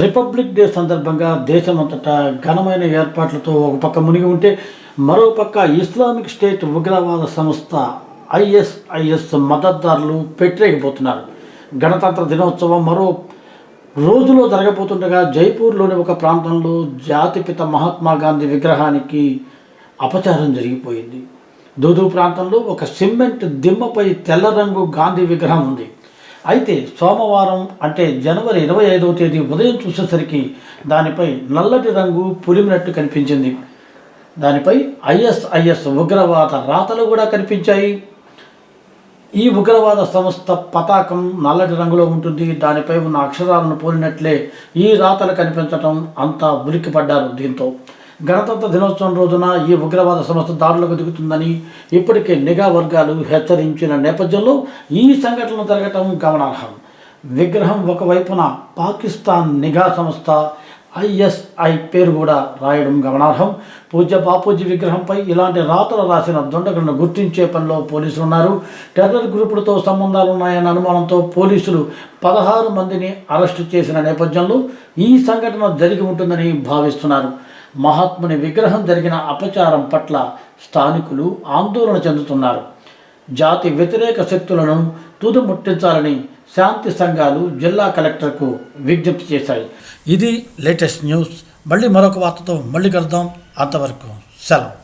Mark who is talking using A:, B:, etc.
A: Republic day సందర్భంగా దేశమంతటా ఘనమైన ఏర్పాట్లతో ఒక పక్క మునిగి ఉంటే మరో పక్క ఇస్లామిక్ స్టేట్ ఉగ్రవాద సంస్థ ఐఎస్ఐఎస్ మద్దతుదారులు పెట్టలేకపోతున్నారు గణతంత్ర దినోత్సవం మరో రోజులో జరగబోతుండగా జైపూర్లోని ఒక ప్రాంతంలో జాతిపిత మహాత్మా గాంధీ విగ్రహానికి అపచారం జరిగిపోయింది. దూదు ప్రాంతంలో ఒక సిమెంట్ దిమ్మపై తెల్ల రంగు గాంధీ విగ్రహం ఉంది. అయితే సోమవారం అంటే జనవరి ఇరవై ఐదవ తేదీ ఉదయం చూసేసరికి దానిపై నల్లటి రంగు పులిమినట్టు కనిపించింది. దానిపై ఐఎస్ఐఎస్ ఉగ్రవాద రాతలు కూడా కనిపించాయి. ఈ ఉగ్రవాద సంస్థ పతాకం నల్లటి రంగులో ఉంటుంది. దానిపై ఉన్న అక్షరాలను పోలినట్లే ఈ రాతలు కనిపించటం అంతా ఉలిక్కిపడ్డారు దీంతో. గణతంత్ర దినోత్సవం రోజున ఈ ఉగ్రవాద సంస్థ దాడులకు దిగుతుందని ఇప్పటికే నిఘా వర్గాలు హెచ్చరించిన నేపథ్యంలో ఈ సంఘటనలు జరగటం గమనార్హం. విగ్రహం ఒకవైపున పాకిస్తాన్ నిఘా సంస్థ ఐఎస్ఐ పేరు కూడా రాయడం గమనార్హం. పూజ్య బాపూజీ విగ్రహంపై ఇలాంటి రాతలు రాసిన దుండగులను గుర్తించే పనిలో పోలీసులు ఉన్నారు. టెర్రర్ గ్రూపులతో సంబంధాలు ఉన్నాయన్న అనుమానంతో పోలీసులు పదహారు మందిని అరెస్టు చేసిన నేపథ్యంలో ఈ సంఘటన జరిగి ఉంటుందని భావిస్తున్నారు. మహాత్ముని విగ్రహం జరిగిన అపచారం పట్ల స్థానికులు ఆందోళన చెందుతున్నారు. జాతి వ్యతిరేక శక్తులను తుదుముట్టించాలని శాంతి సంఘాలు జిల్లా కలెక్టర్కు విజ్ఞప్తి చేశాయి. ఇది లేటెస్ట్ న్యూస్. మళ్ళీ మరొక వార్తతో మళ్ళీ కలుద్దాం. అంతవరకు సెలవు.